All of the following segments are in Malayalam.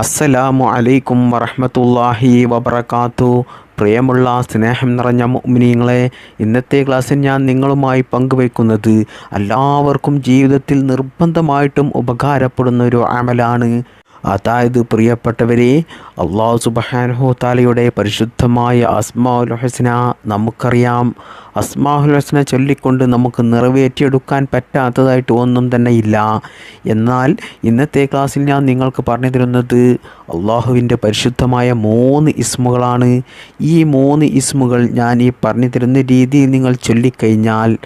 അസ്സലാമു അലൈക്കും വറഹ്മത്തുള്ളാഹി വബറകാത്തു. പ്രിയമുള്ള സ്നേഹം നിറഞ്ഞ മുഅ്മിനീങ്ങളെ ഇന്നത്തെ ക്ലാസ്സിൽ ഞാൻ നിങ്ങളുമായി പങ്കുവയ്ക്കുന്നത് എല്ലാവർക്കും ജീവിതത്തിൽ നിർബന്ധമായിട്ടും ഉപകാരപ്പെടുന്ന ഒരു അമലാണ്. അതായത് പ്രിയപ്പെട്ടവരെ അള്ളാഹു സുബ്ഹാനഹു താലയുടെ പരിശുദ്ധമായ അസ്മാഉൽ ഹുസ്ന നമുക്കറിയാം. അസ്മാഉൽ ഹുസ്ന ചൊല്ലിക്കൊണ്ട് നമുക്ക് നിറവേറ്റിയെടുക്കാൻ പറ്റാത്തതായിട്ട് ഒന്നും തന്നെ ഇല്ല എന്നാൽ ഇന്നത്തെ ക്ലാസ്സിൽ ഞാൻ നിങ്ങൾക്ക് പറഞ്ഞു തരുന്നത് അള്ളാഹുവിന്റെ പരിശുദ്ധമായ മൂന്ന് ഇസ്മുകളാണ്. ഈ മൂന്ന് ഇസ്മുകൾ ഞാൻ ഈ പറഞ്ഞു തരുന്ന രീതിയിൽ നിങ്ങൾ ചൊല്ലിക്കഴിഞ്ഞാൽ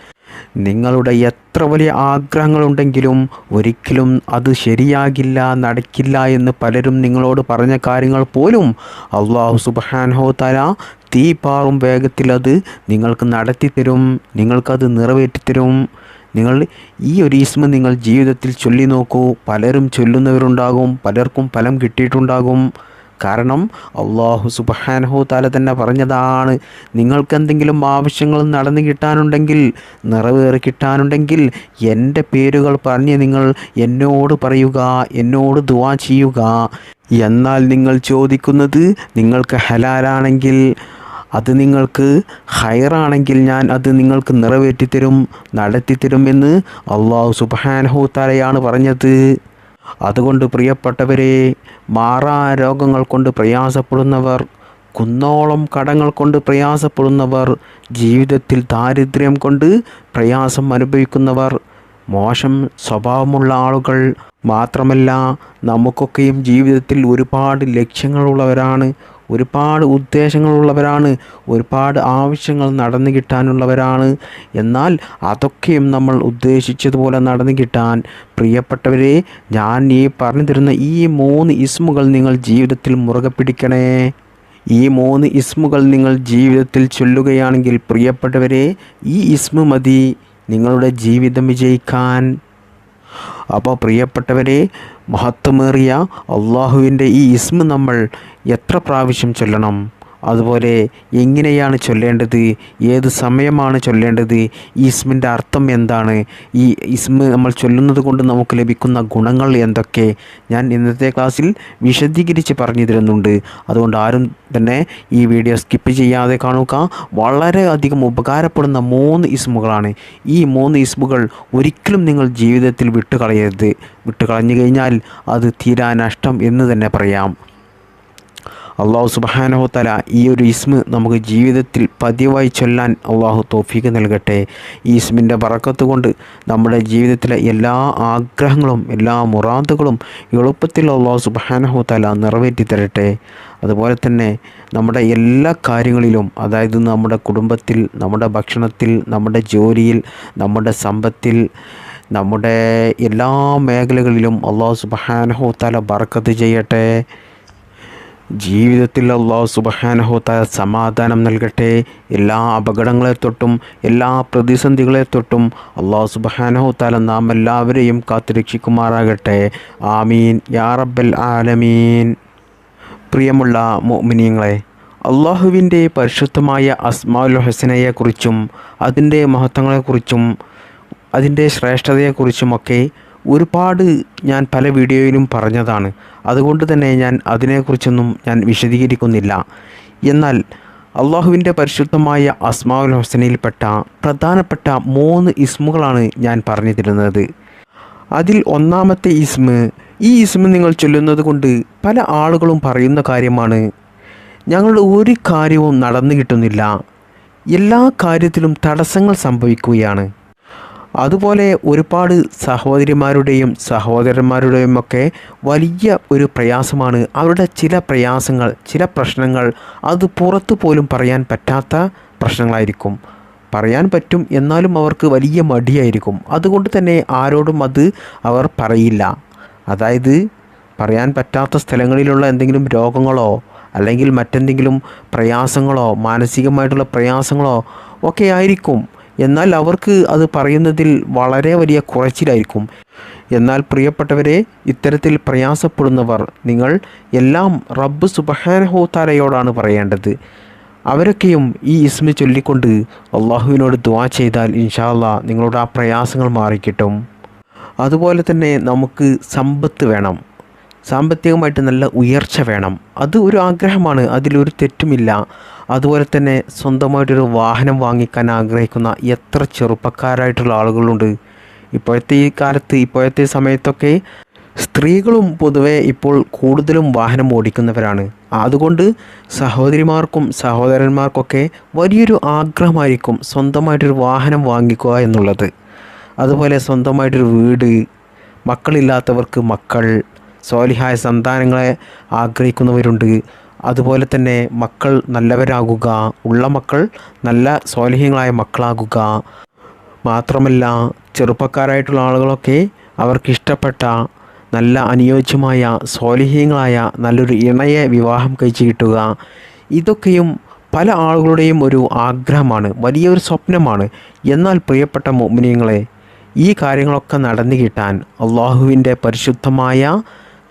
നിങ്ങളുടെ എത്ര വലിയ ആഗ്രഹങ്ങളുണ്ടെങ്കിലും ഒരിക്കലും അത് ശരിയാകില്ല നടക്കില്ല എന്ന് പലരും നിങ്ങളോട് പറഞ്ഞ കാര്യങ്ങൾ പോലും അള്ളാഹു സുബാൻഹോ തല തീ പാറും വേഗത്തിൽ അത് നിങ്ങൾക്ക് നടത്തി തരും നിങ്ങൾക്കത് നിറവേറ്റിത്തരും. നിങ്ങൾ ഈ ഒരു ഈസ്മ നിങ്ങൾ ജീവിതത്തിൽ ചൊല്ലി നോക്കൂ. പലരും ചൊല്ലുന്നവരുണ്ടാകും പലർക്കും ഫലം കിട്ടിയിട്ടുണ്ടാകും. കാരണം അള്ളാഹു സുബാനഹു താല തന്നെ പറഞ്ഞതാണ് നിങ്ങൾക്ക് എന്തെങ്കിലും ആവശ്യങ്ങൾ നടന്നു കിട്ടാനുണ്ടെങ്കിൽ നിറവേറി കിട്ടാനുണ്ടെങ്കിൽ എന്റെ പേരുകൾ പറഞ്ഞ് നിങ്ങൾ എന്നോട് പറയുക എന്നോട് ദുവാ ചെയ്യുക. എന്നാൽ നിങ്ങൾ ചോദിക്കുന്നത് നിങ്ങൾക്ക് ഹലാലാണെങ്കിൽ അത് നിങ്ങൾക്ക് ഹൈറാണെങ്കിൽ ഞാൻ അത് നിങ്ങൾക്ക് നിറവേറ്റിത്തരും നടത്തിത്തരുമെന്ന് അള്ളാഹു സുബാനഹു താലയാണ് പറഞ്ഞത്. അതുകൊണ്ട് പ്രിയപ്പെട്ടവരെ മാറാ രോഗങ്ങൾ കൊണ്ട് പ്രയാസപ്പെടുന്നവർ കുന്നോളം കടങ്ങൾ കൊണ്ട് പ്രയാസപ്പെടുന്നവർ ജീവിതത്തിൽ ദാരിദ്ര്യം കൊണ്ട് പ്രയാസം അനുഭവിക്കുന്നവർ മോശം സ്വഭാവമുള്ള ആളുകൾ മാത്രമല്ല നമുക്കൊക്കെയും ജീവിതത്തിൽ ഒരുപാട് ലക്ഷ്യങ്ങളുള്ളവരാണ്. ഒരുപാട് ഉദ്ദേശങ്ങളുള്ളവരാണ് ഒരുപാട് ആവശ്യങ്ങൾ നടന്നു കിട്ടാനുള്ളവരാണ്. എന്നാൽ അതൊക്കെയും നമ്മൾ ഉദ്ദേശിച്ചതുപോലെ നടന്നു കിട്ടാൻ. പ്രിയപ്പെട്ടവരെ ഞാൻ ഈ പറഞ്ഞു തരുന്ന ഈ മൂന്ന് ഇസ്മുകൾ നിങ്ങൾ ജീവിതത്തിൽ മുറുകെ പിടിക്കണേ. ഈ മൂന്ന് ഇസ്മുകൾ നിങ്ങൾ ജീവിതത്തിൽ ചൊല്ലുകയാണെങ്കിൽ പ്രിയപ്പെട്ടവരെ ഈ ഇസ്മു മതി നിങ്ങളുടെ ജീവിതം വിജയിക്കാൻ. അപ്പോൾ പ്രിയപ്പെട്ടവരെ മഹത്വമേറിയ അള്ളാഹുവിന്റെ ഈ ഇസ്മ നമ്മൾ എത്ര പ്രാവശ്യം ചൊല്ലണം? അതുപോലെ എങ്ങനെയാണ് ചൊല്ലേണ്ടത്? ഏത് സമയമാണ് ചൊല്ലേണ്ടത്? ഈ ഇസ്മിന്റെ അർത്ഥം എന്താണ്? ഈ ഇസ്മ നമ്മൾ ചൊല്ലുന്നത് കൊണ്ട് നമുക്ക് ലഭിക്കുന്ന ഗുണങ്ങൾ എന്തൊക്കെ? ഞാൻ ഇന്നത്തെ ക്ലാസ്സിൽ വിശദീകരിച്ച് പറഞ്ഞു തരുന്നുണ്ട്. അതുകൊണ്ട് ആരും തന്നെ ഈ വീഡിയോ സ്കിപ്പ് ചെയ്യാതെ കാണുക. വളരെ അധികം ഉപകാരപ്പെടുന്ന മൂന്ന് ഇസ്മുകളാണ്. ഈ മൂന്ന് ഇസ്മുകൾ ഒരിക്കലും നിങ്ങൾ ജീവിതത്തിൽ വിട്ടുകളയരുത്. വിട്ടുകളഞ്ഞു കഴിഞ്ഞാൽ അത് തീരാ നഷ്ടം എന്ന് തന്നെ പറയാം. അള്ളാഹു സുബാനഹു തല ഈ ഒരു ഇസ്മ നമുക്ക് ജീവിതത്തിൽ പതിവായി ചൊല്ലാൻ അള്ളാഹു തോഫീക്ക് നൽകട്ടെ. ഈ ഇസ്മിന്റെ പറക്കത്ത് കൊണ്ട് നമ്മുടെ ജീവിതത്തിലെ എല്ലാ ആഗ്രഹങ്ങളും എല്ലാ മുറാദുകളും എളുപ്പത്തിൽ അള്ളാഹു സുബാനഹു തല നിറവേറ്റി തരട്ടെ. അതുപോലെ തന്നെ നമ്മുടെ എല്ലാ കാര്യങ്ങളിലും അതായത് നമ്മുടെ കുടുംബത്തിൽ നമ്മുടെ ഭക്ഷണത്തിൽ നമ്മുടെ ജോലിയിൽ നമ്മുടെ സമ്പത്തിൽ നമ്മുടെ എല്ലാ മേഖലകളിലും അള്ളാഹു സുബാനഹു തല ബർക്കത്ത് ചെയ്യട്ടെ. ജീവിതത്തിൽ അള്ളാഹു സുബഹാനഹോത്തായ സമാധാനം നൽകട്ടെ. എല്ലാ അപകടങ്ങളെ തൊട്ടും എല്ലാ പ്രതിസന്ധികളെ തൊട്ടും അള്ളാഹു സുബഹാനഹോത്താല നാം എല്ലാവരെയും കാത്തുരക്ഷിക്കുമാറാകട്ടെ. ആമീൻ. യാ റബ്ബൽ ആലമീൻ. പ്രിയമുള്ള മോമിനിയങ്ങളെ അള്ളാഹുവിന്റെ പരിശുദ്ധമായ അസ്മാഉൽ ഹസനയെക്കുറിച്ചും അതിന്റെ മഹത്വങ്ങളെക്കുറിച്ചും അതിന്റെ ശ്രേഷ്ഠതയെക്കുറിച്ചുമൊക്കെ ഒരുപാട് ഞാൻ പല വീഡിയോയിലും പറഞ്ഞതാണ്. അതുകൊണ്ട് തന്നെ ഞാൻ അതിനെക്കുറിച്ചൊന്നും ഞാൻ വിശദീകരിക്കുന്നില്ല. എന്നാൽ അള്ളാഹുവിന്റെ പരിശുദ്ധമായ അസ്മാഉൽ ഹുസനയിൽപ്പെട്ട പ്രധാനപ്പെട്ട മൂന്ന് ഇസ്മുകളാണ് ഞാൻ പറഞ്ഞു തരുന്നത് അതിൽ ഒന്നാമത്തെ ഇസ്മ് ഈ ഇസ്മ് നിങ്ങൾ ചൊല്ലുന്നത് കൊണ്ട് പല ആളുകളും പറയുന്ന കാര്യമാണ്. ഞങ്ങളുടെ ഒരു കാര്യവും നടന്നു കിട്ടുന്നില്ല. എല്ലാ കാര്യത്തിലും തടസ്സങ്ങൾ സംഭവിക്കുകയാണ്. അതുപോലെ ഒരുപാട് സഹോദരിമാരുടെയും സഹോദരന്മാരുടെയും ഒക്കെ വലിയ ഒരു പ്രയാസമാണ് അവരുടെ ചില പ്രയാസങ്ങൾ ചില പ്രശ്നങ്ങൾ അത് പുറത്തു പോലും പറയാൻ പറ്റാത്ത പ്രശ്നങ്ങളായിരിക്കും. പറയാൻ പറ്റും എന്നാലും അവർക്ക് വലിയ മടിയായിരിക്കും. അതുകൊണ്ട് തന്നെ ആരോടും അത് അവർ പറയില്ല. അതായത് പറയാൻ പറ്റാത്ത സ്ഥലങ്ങളിലുള്ള എന്തെങ്കിലും രോഗങ്ങളോ അല്ലെങ്കിൽ മറ്റെന്തെങ്കിലും പ്രയാസങ്ങളോ മാനസികമായിട്ടുള്ള പ്രയാസങ്ങളോ ഒക്കെ ആയിരിക്കും. എന്നാൽ അവർക്ക് അത് പറയുന്നതിൽ വളരെ വലിയ കുറച്ചിലായിരിക്കും എന്നാൽ പ്രിയപ്പെട്ടവരെ ഇത്തരത്തിൽ പ്രയാസപ്പെടുന്നവർ നിങ്ങൾ എല്ലാം റബ്ബ് സുബഹാനഹോത്താരയോടാണ് പറയേണ്ടത്. അവരൊക്കെയും ഈ ഇസ്മി ചൊല്ലിക്കൊണ്ട് അള്ളാഹുവിനോട് ദുവാ ചെയ്താൽ ഇൻഷാല്ല നിങ്ങളുടെ ആ പ്രയാസങ്ങൾ മാറിക്കിട്ടും. അതുപോലെ തന്നെ നമുക്ക് സമ്പത്ത് വേണം. സാമ്പത്തികമായിട്ട് നല്ല ഉയർച്ച വേണം. അത് ഒരു ആഗ്രഹമാണ്. അതിലൊരു തെറ്റുമില്ല. അതുപോലെ തന്നെ സ്വന്തമായിട്ടൊരു വാഹനം വാങ്ങിക്കാൻ ആഗ്രഹിക്കുന്ന എത്ര ചെറുപ്പക്കാരായിട്ടുള്ള ആളുകളുണ്ട്. ഇപ്പോഴത്തെ ഈ കാലത്ത് ഇപ്പോഴത്തെ സമയത്തൊക്കെ സ്ത്രീകളും പൊതുവെ ഇപ്പോൾ കൂടുതലും വാഹനം ഓടിക്കുന്നവരാണ്. അതുകൊണ്ട് സഹോദരിമാർക്കും സഹോദരന്മാർക്കൊക്കെ വലിയൊരു ആഗ്രഹമായിരിക്കും സ്വന്തമായിട്ടൊരു വാഹനം വാങ്ങിക്കുക എന്നുള്ളത്. അതുപോലെ സ്വന്തമായിട്ടൊരു വീട് മക്കളില്ലാത്തവർക്ക് മക്കൾ സ്വാലിഹായ സന്താനങ്ങളെ ആഗ്രഹിക്കുന്നവരുണ്ട്. അതുപോലെ തന്നെ മക്കൾ നല്ലവരാകുക ഉള്ള മക്കൾ നല്ല സ്വാലിഹ്യങ്ങളായ മക്കളാകുക. മാത്രമല്ല ചെറുപ്പക്കാരായിട്ടുള്ള ആളുകളൊക്കെ അവർക്കിഷ്ടപ്പെട്ട നല്ല അനുയോജ്യമായ സ്വാലിഹ്യങ്ങളായ നല്ലൊരു ഇണയെ വിവാഹം കഴിച്ച് കിട്ടുക. ഇതൊക്കെയും പല ആളുകളുടെയും ഒരു ആഗ്രഹമാണ് വലിയൊരു സ്വപ്നമാണ്. എന്നാൽ പ്രിയപ്പെട്ട മോമിനിയങ്ങളെ ഈ കാര്യങ്ങളൊക്കെ നടന്നു കിട്ടാൻ അള്ളാഹുവിന്റെ പരിശുദ്ധമായ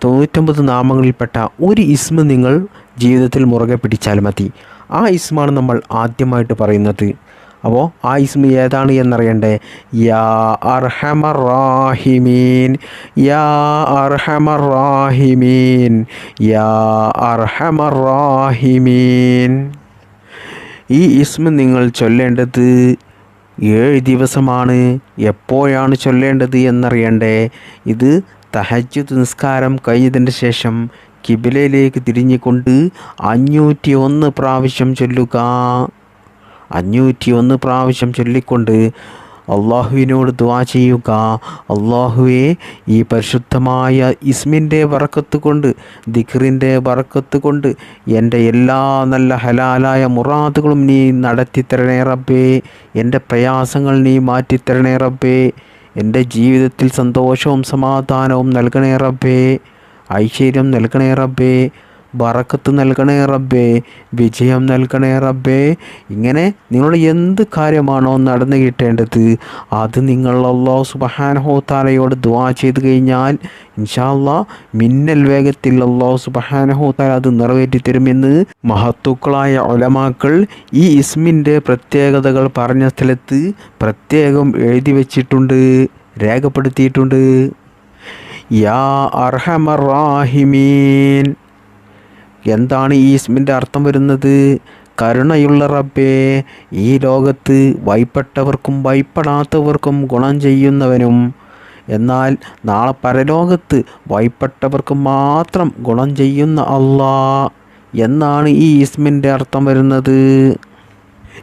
തൊണ്ണൂറ്റൊമ്പത് നാമങ്ങളിൽപ്പെട്ട ഒരു ഇസ്മ നിങ്ങൾ ജീവിതത്തിൽ മുറുകെ പിടിച്ചാൽ മതി. ആ ഇസ്മാണ് നമ്മൾ ആദ്യമായിട്ട് പറയുന്നത്. അപ്പോൾ ആ ഇസ്മ ഏതാണ് എന്നറിയണ്ടേ? യാ അർഹമർ റാഹിമീൻ യാ അർഹമർ റാഹിമീൻ യാ അർഹമർ റാഹിമീൻ ഈ ഇസ്മ നിങ്ങൾ ചൊല്ലേണ്ടത് ഏഴ് ദിവസമാണ്. എപ്പോഴാണ് ചൊല്ലേണ്ടത് എന്നറിയണ്ടേ? ഇത് തഹജ്ജുദ് നിസ്കാരം കഴിഞ്ഞതിന് ശേഷം കിബിലയിലേക്ക് തിരിഞ്ഞുകൊണ്ട് അഞ്ഞൂറ്റി ഒന്ന് പ്രാവശ്യം ചൊല്ലുക. അഞ്ഞൂറ്റി ഒന്ന് പ്രാവശ്യം ചൊല്ലിക്കൊണ്ട് അള്ളാഹുവിനോട് ദ്വാ ചെയ്യുക. അള്ളാഹുവെ ഈ പരിശുദ്ധമായ ഇസ്മിന്റെ വറക്കത്ത് കൊണ്ട് ദിഖറിന്റെ വറക്കത്ത് കൊണ്ട് എന്റെ എല്ലാ നല്ല ഹലാലായ മുറാദുകളും നീ നടത്തിത്തരണേ റബ്ബേ. എന്റെ പ്രയാസങ്ങൾ നീ മാറ്റിത്തരണേ റബ്ബേ. എന്റെ ജീവിതത്തിൽ സന്തോഷവും സമാധാനവും നൽകണേ റബ്ബേ. ഐശ്വര്യം നൽകണേ റബ്ബേ. ബറക്കത്ത് നൽകണേ റബ്ബേ വിജയം നൽകണേ റബ്ബേ. ഇങ്ങനെ നിങ്ങൾ എന്ത് കാര്യമാണോ നടന്നു കിട്ടേണ്ടത് അത് നിങ്ങൾ അള്ളാഹു സുബഹാനഹോ താലയോട് ദ്വാ ചെയ്ത് കഴിഞ്ഞാൽ ഇൻഷാല്ലാ മിന്നൽ വേഗത്തിൽ അള്ളാഹു സുബഹാനഹോ താല അത് നിറവേറ്റി തരുമെന്ന് മഹത്തുക്കളായ ഒലമാക്കൾ ഈ ഇസ്മിന്റെ പ്രത്യേകതകൾ പറഞ്ഞ സ്ഥലത്ത് പ്രത്യേകം എഴുതി വച്ചിട്ടുണ്ട് രേഖപ്പെടുത്തിയിട്ടുണ്ട്. യാ അർഹമർ റാഹിമീൻ. എന്താണ് ഈ ഇസ്മിന്റെ അർത്ഥം വരുന്നത്? കരുണയുള്ള റബ്ബേ ഈ ലോകത്ത് വൈപ്പെട്ടവർക്കും വൈപ്പെടാത്തവർക്കും ഗുണം ചെയ്യുന്നവനും. എന്നാൽ നാളെ പരലോകത്ത് വൈപ്പെട്ടവർക്ക് മാത്രം ഗുണം ചെയ്യുന്ന അള്ളാ. എന്നാണ് ഈ ഇസ്മിന്റെ അർത്ഥം വരുന്നത്.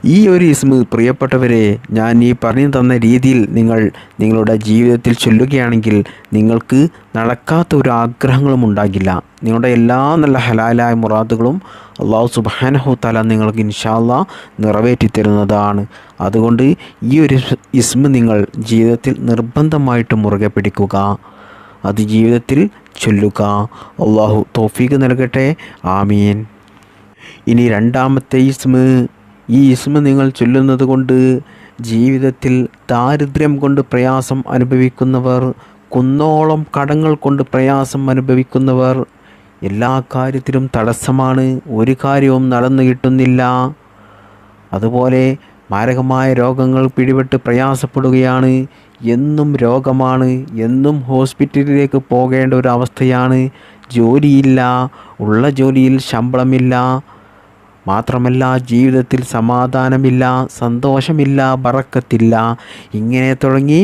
ഈ ഒരു ഇസ്മ് പ്രിയപ്പെട്ടവരെ ഞാൻ ഈ പറഞ്ഞു തന്ന രീതിയിൽ നിങ്ങൾ നിങ്ങളുടെ ജീവിതത്തിൽ ചൊല്ലുകയാണെങ്കിൽ നിങ്ങൾക്ക് നടക്കാത്ത ഒരു ആഗ്രഹങ്ങളും ഉണ്ടാകില്ല. നിങ്ങളുടെ എല്ലാ നല്ല ഹലാലായ മുറാദുകളും അള്ളാഹു സുബാനഹു തല നിങ്ങൾക്ക് ഇൻഷാല്ല നിറവേറ്റി തരുന്നതാണ്. അതുകൊണ്ട് ഈ ഒരു ഇസ്മ നിങ്ങൾ ജീവിതത്തിൽ നിർബന്ധമായിട്ട് മുറുകെ പിടിക്കുക. അത് ജീവിതത്തിൽ ചൊല്ലുക. അള്ളാഹു തോഫീക്ക് നൽകട്ടെ. ആമീൻ. ഇനി രണ്ടാമത്തെ ഇസ്മ ഈ ഇസ്മ നിങ്ങൾ ചൊല്ലുന്നത് കൊണ്ട് ജീവിതത്തിൽ ദാരിദ്ര്യം കൊണ്ട് പ്രയാസം അനുഭവിക്കുന്നവർ കുന്നോളം കടങ്ങൾ കൊണ്ട് പ്രയാസം അനുഭവിക്കുന്നവർ എല്ലാ കാര്യത്തിലും തടസ്സമാണ്. ഒരു കാര്യവും നടന്നു കിട്ടുന്നില്ല. അതുപോലെ മാരകമായ രോഗങ്ങൾ പിടിപെട്ട് പ്രയാസപ്പെടുകയാണ്. എന്നും രോഗമാണ്. എന്നും ഹോസ്പിറ്റലിലേക്ക് പോകേണ്ട ഒരു അവസ്ഥയാണ്. ജോലിയില്ല. ഉള്ള ജോലിയിൽ ശമ്പളമില്ല. മാത്രമല്ല ജീവിതത്തിൽ സമാധാനമില്ല സന്തോഷമില്ല ബറക്കത്തില്ല ഇങ്ങനെ തുടങ്ങി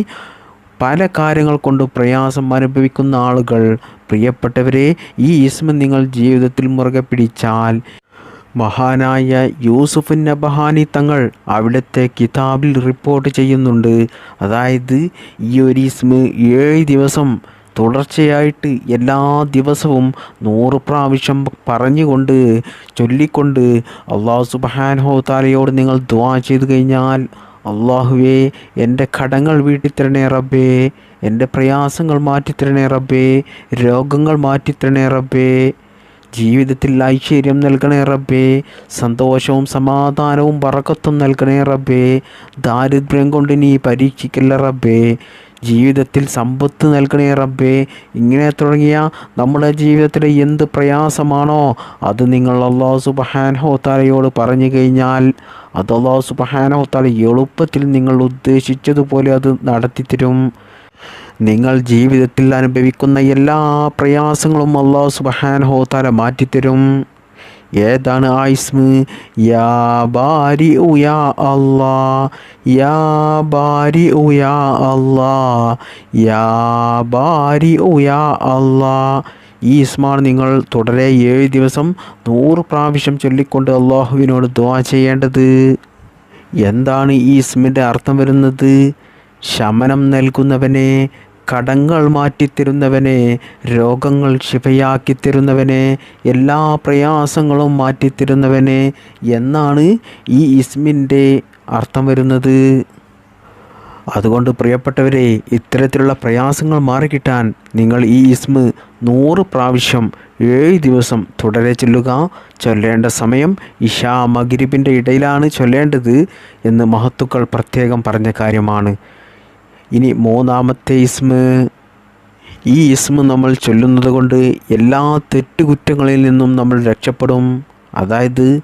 പല കാര്യങ്ങൾ കൊണ്ട് പ്രയാസം അനുഭവിക്കുന്ന ആളുകൾ. പ്രിയപ്പെട്ടവരെ ഈ ഇസ്മ നിങ്ങൾ ജീവിതത്തിൽ മുറുകെ പിടിച്ചാൽ മഹാനായ യൂസുഫിൻ നബഹാനി തങ്ങൾ അവിടുത്തെ കിതാബിൽ റിപ്പോർട്ട് ചെയ്യുന്നുണ്ട്. അതായത് ഈ ഒരു ഇസ്മ ഏഴ് ദിവസം തുടർച്ചയായിട്ട് എല്ലാ ദിവസവും നൂറ് പ്രാവശ്യം പറഞ്ഞുകൊണ്ട് ചൊല്ലിക്കൊണ്ട് അള്ളാഹു സുബാൻഹോ താലയോട് നിങ്ങൾ ദുവാ ചെയ്തു കഴിഞ്ഞാൽ അള്ളാഹുവേ എന്റെ കടങ്ങൾ വീട്ടിത്തരണേ റബ്ബേ എന്റെ പ്രയാസങ്ങൾ മാറ്റിത്തരണേ റബ്ബേ രോഗങ്ങൾ മാറ്റിത്തരണേ റബ്ബേ ജീവിതത്തിൽ ഐശ്വര്യം നൽകണേ റബ്ബേ സന്തോഷവും സമാധാനവും പറക്കത്തും നൽകണേ റബ്ബേ ദാരിദ്ര്യം കൊണ്ട് നീ പരീക്ഷിക്കല്ല റബ്ബേ. ജീവിതത്തിൽ സമ്പത്ത് നൽകണേ റബ്ബേ. ഇങ്ങനെ തുടങ്ങിയ നമ്മുടെ ജീവിതത്തിലെ എന്ത് പ്രയാസമാണോ അത് നിങ്ങൾ അള്ളാഹു സുബഹാനഹോ താലയോട് പറഞ്ഞു കഴിഞ്ഞാൽ അത് അള്ളാഹു സുബഹാനഹോ താല എളുപ്പത്തിൽ നിങ്ങൾ ഉദ്ദേശിച്ചതുപോലെ അത് നടത്തിത്തരും. നിങ്ങൾ ജീവിതത്തിൽ അനുഭവിക്കുന്ന എല്ലാ പ്രയാസങ്ങളും അള്ളാഹു സുബഹാനഹു താല മാറ്റിത്തരും. ഏതാണ് ആ യാ ബാരി ഉയാ അല്ലാ യാ ബാരി ഉയാ അല്ലാ യാ ബാരി ഉയാ അല്ലാ ഈ ഇസ്മാണ് നിങ്ങൾ തുടരെ ഏഴ് ദിവസം നൂറ് പ്രാവശ്യം ചൊല്ലിക്കൊണ്ട് അള്ളാഹുവിനോട് ദുവാ ചെയ്യേണ്ടത്. എന്താണ് ഈ ഇസ്മിന്റെ അർത്ഥം വരുന്നത്? ശമനം നൽകുന്നവനെ കടങ്ങൾ മാറ്റിത്തരുന്നവനെ രോഗങ്ങൾ ശിഫയാക്കി തരുന്നവനെ എല്ലാ പ്രയാസങ്ങളും മാറ്റിത്തരുന്നവനെ എന്നാണ് ഈ ഇസ്മിന്റെ അർത്ഥം വരുന്നത്. അതുകൊണ്ട് പ്രിയപ്പെട്ടവരെ ഇത്തരത്തിലുള്ള പ്രയാസങ്ങൾ മാറിക്കിട്ടാൻ നിങ്ങൾ ഈ ഇസ്മ് നൂറ് പ്രാവശ്യം ഏഴ് ദിവസം തുടരെ ചൊല്ലുക. ചൊല്ലേണ്ട സമയം ഇഷാ മഗിരിബിന്റെ ഇടയിലാണ് ചൊല്ലേണ്ടത് എന്ന് മഹത്തുക്കൾ പ്രത്യേകം പറഞ്ഞ കാര്യമാണ്. ഇനി മൂന്നാമത്തെ ഇസ്മ്. ഈ ഇസ്മ നമ്മൾ ചൊല്ലുന്നത് കൊണ്ട് എല്ലാ തെറ്റുകുറ്റങ്ങളിൽ നിന്നും നമ്മൾ രക്ഷപ്പെടും. അതായത്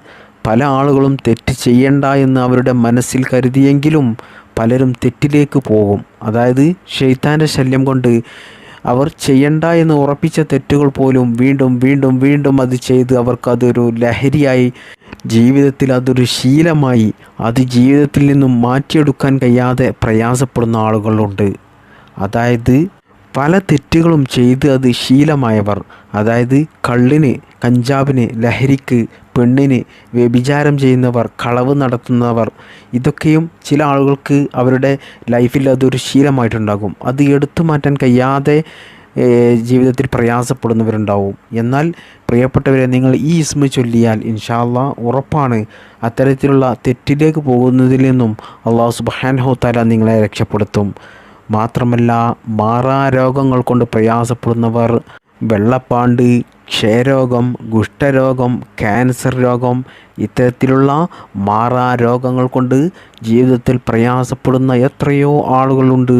പല ആളുകളും തെറ്റ് ചെയ്യണ്ട എന്ന് അവരുടെ മനസ്സിൽ കരുതിയെങ്കിലും പലരും തെറ്റിലേക്ക് പോകും. അതായത് ഷെയ്ത്താന്റെ ശല്യം കൊണ്ട് അവർ ചെയ്യണ്ട എന്ന് ഉറപ്പിച്ച തെറ്റുകൾ പോലും വീണ്ടും വീണ്ടും വീണ്ടും അത് ചെയ്ത് അവർക്കതൊരു ലഹരിയായി ജീവിതത്തിൽ അതൊരു ശീലമായി അത് ജീവിതത്തിൽ നിന്നും മാറ്റിയെടുക്കാൻ കഴിയാതെ പ്രയാസപ്പെടുന്ന ആളുകളുണ്ട്. അതായത് പല തെറ്റുകളും ചെയ്ത് അത് ശീലമായവർ അതായത് കള്ളിന് കഞ്ചാവിന് ലഹരിക്ക് പെണ്ണിന് വ്യഭിചാരം ചെയ്യുന്നവർ കളവ് നടത്തുന്നവർ ഇതൊക്കെയും ചില ആളുകൾക്ക് അവരുടെ ലൈഫിൽ അതൊരു ശീലമായിട്ടുണ്ടാകും. അത് എടുത്തു മാറ്റാൻ കഴിയാതെ ജീവിതത്തിൽ പ്രയാസപ്പെടുന്നവരുണ്ടാവും. എന്നാൽ പ്രിയപ്പെട്ടവരെ നിങ്ങൾ ഈ ഇസ്മ ചൊല്ലിയാൽ ഇൻഷാല്ല ഉറപ്പാണ് അത്തരത്തിലുള്ള തെറ്റിലേക്ക് പോകുന്നതിൽ നിന്നും അള്ളാഹു സുബാൻഹോ ഹോത്താല നിങ്ങളെ രക്ഷപ്പെടുത്തും. മാത്രമല്ല മാറാ രോഗങ്ങൾ കൊണ്ട് പ്രയാസപ്പെടുന്നവർ വെള്ളപ്പാണ്ട് ക്ഷയരോഗം കുഷ്ഠരോഗം ക്യാൻസർ രോഗം ഇത്തരത്തിലുള്ള മാറാ രോഗങ്ങൾ കൊണ്ട് ജീവിതത്തിൽ പ്രയാസപ്പെടുന്ന എത്രയോ ആളുകളുണ്ട്.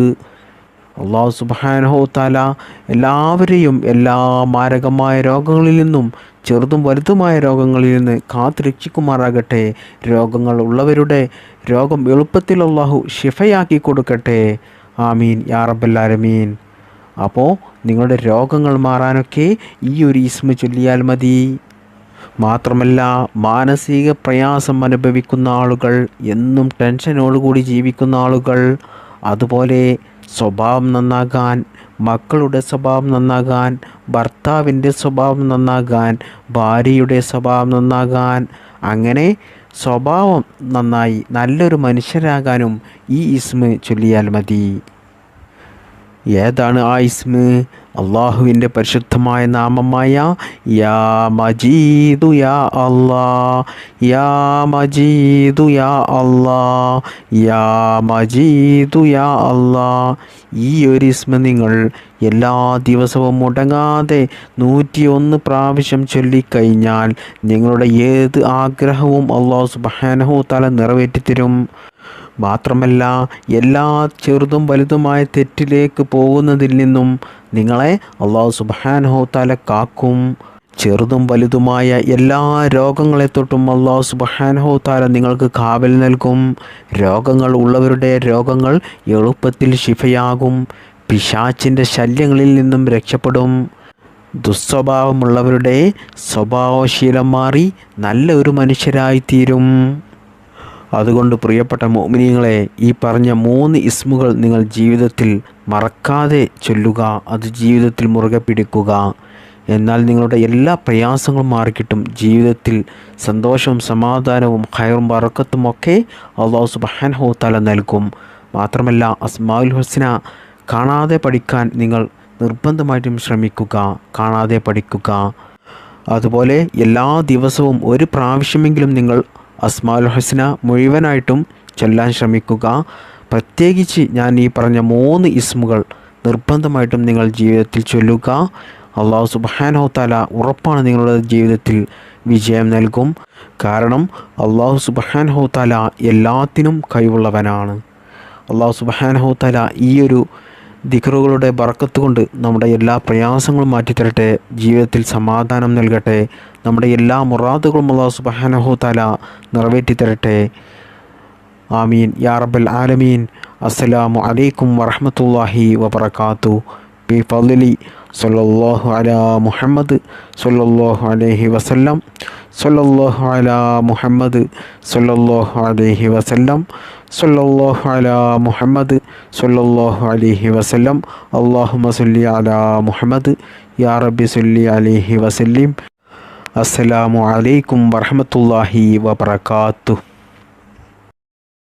അള്ളാഹു സുബാനഹോ താല എല്ലാവരെയും എല്ലാ മാരകമായ രോഗങ്ങളിൽ നിന്നും ചെറുതും വലുതുമായ രോഗങ്ങളിൽ നിന്ന് കാത്തു രക്ഷിക്കുമാറാകട്ടെ രോഗങ്ങൾ ഉള്ളവരുടെ രോഗം എളുപ്പത്തിൽ അള്ളാഹു ഷിഫയാക്കി കൊടുക്കട്ടെ. ആമീൻ യാ റബ്ബല്ലാലമീൻ. അപ്പോൾ നിങ്ങളുടെ രോഗങ്ങൾ മാറാനൊക്കെ ഈ ഒരു ഇസ്മ ചൊല്ലിയാൽ മതി. മാത്രമല്ല മാനസിക പ്രയാസം അനുഭവിക്കുന്ന ആളുകൾ എന്നും ടെൻഷനോടുകൂടി ജീവിക്കുന്ന ആളുകൾ അതുപോലെ സ്വഭാവം നന്നാകാൻ മക്കളുടെ സ്വഭാവം നന്നാകാൻ ഭർത്താവിന്റെ സ്വഭാവം നന്നാകാൻ ഭാര്യയുടെ സ്വഭാവം നന്നാകാൻ അങ്ങനെ സ്വഭാവം നന്നായി നല്ലൊരു മനുഷ്യരാകാനും ഈ ഇസ്മ ചൊല്ലിയാൽ മതി. ഏതാണ് ആ ഇസ്മ് അള്ളാഹുവിന്റെ പരിശുദ്ധമായ നാമമായ യാ മജീദു യാ അല്ലാ യാ മജീദു യാ അല്ലാ യാ മജീദു യാ അല്ലാ ഈ ഒരു ഇസ്മ നിങ്ങൾ എല്ലാ ദിവസവും മുടങ്ങാതെ നൂറ്റിയൊന്ന് പ്രാവശ്യം ചൊല്ലിക്കഴിഞ്ഞാൽ നിങ്ങളുടെ ഏത് ആഗ്രഹവും അള്ളാഹു സുബാനഹു തല നിറവേറ്റിത്തരും. മാത്രമല്ല എല്ലാ ചെറുതും വലുതുമായ തെറ്റിലേക്ക് പോകുന്നതിൽ നിന്നും നിങ്ങളെ അള്ളാഹു സുബാനഹു തല കാക്കും. ചെറുതും വലുതുമായ എല്ലാ രോഗങ്ങളെ തൊട്ടും അള്ളാഹു സുബഹാനഹു താല നിങ്ങൾക്ക് കാവൽ നൽകും. രോഗങ്ങൾ ഉള്ളവരുടെ രോഗങ്ങൾ എളുപ്പത്തിൽ ശിഫയാകും. പിശാച്ചിന്റെ ശല്യങ്ങളിൽ നിന്നും രക്ഷപ്പെടും. ദുസ്വഭാവമുള്ളവരുടെ സ്വഭാവശീലം മാറി നല്ല ഒരു മനുഷ്യരായിത്തീരും. അതുകൊണ്ട് പ്രിയപ്പെട്ട മോമിനിയങ്ങളെ ഈ പറഞ്ഞ മൂന്ന് ഇസ്മുകൾ നിങ്ങൾ ജീവിതത്തിൽ മറക്കാതെ ചൊല്ലുക അത് ജീവിതത്തിൽ മുറുകെ പിടിക്കുക. എന്നാൽ നിങ്ങളുടെ എല്ലാ പ്രയാസങ്ങളും മാറിക്കിട്ടും. ജീവിതത്തിൽ സന്തോഷവും സമാധാനവും ഹയറും വറക്കത്തും ഒക്കെ അള്ളാഹു സുബാൻഹോ തല നൽകും. മാത്രമല്ല അസ്മാഉൽ ഹുസ്ന കാണാതെ പഠിക്കാൻ നിങ്ങൾ നിർബന്ധമായിട്ടും ശ്രമിക്കുക കാണാതെ പഠിക്കുക. അതുപോലെ എല്ലാ ദിവസവും ഒരു പ്രാവശ്യമെങ്കിലും നിങ്ങൾ അസ്മാഉൽ ഹുസ്ന മുഴുവനായിട്ടും ചൊല്ലാൻ ശ്രമിക്കുക. പ്രത്യേകിച്ച് ഞാൻ ഈ പറഞ്ഞ മൂന്ന് ഇസ്മുകൾ നിർബന്ധമായിട്ടും നിങ്ങൾ ജീവിതത്തിൽ ചൊല്ലുക. അള്ളാഹു സുബാനോ താല ഉറപ്പാണ് നിങ്ങളുടെ ജീവിതത്തിൽ വിജയം നൽകും. കാരണം അള്ളാഹു സുബാനോ താല എല്ലാത്തിനും കഴിവുള്ളവനാണ്. അള്ളാഹു സുബാനോ താല ഈ ഒരു ദിക്റുകളുടെ ബറക്കത്ത് കൊണ്ട് നമ്മുടെ എല്ലാ പ്രയാസങ്ങളും മാറ്റിത്തരട്ടെ ജീവിതത്തിൽ സമാധാനം നൽകട്ടെ നമ്മുടെ എല്ലാ മുറാദുകളും അള്ളാഹു താല തല നിറവേറ്റിത്തരട്ടെ. ആമീൻ. യാ റബ്ബൽ ആലമീൻ. അസ്സലാമു അലൈക്കും വറഹ്മത്തുള്ളാഹി വബറകാതു ബിഫദ്ലി സല്ലല്ലാഹു അലാ മുഹമ്മദ് സല്ലല്ലാഹു അലൈഹി വസല്ലം. സല്ലല്ലാഹു അലാ മുഹമ്മദ് സല്ലല്ലാഹു അലൈഹി വസല്ലം. സല്ലല്ലാഹു അലാ മുഹമ്മദ് സല്ലല്ലാഹു അലൈഹി വസല്ലം. അല്ലാഹുമ്മ സല്ലി അലാ മുഹമ്മദ്. യാ റബ്ബി സല്ലി അലൈഹി വസല്ലിം. അസ്സലാമു അലൈക്കും വറഹ്മത്തുള്ളാഹി വബറകാതുഹു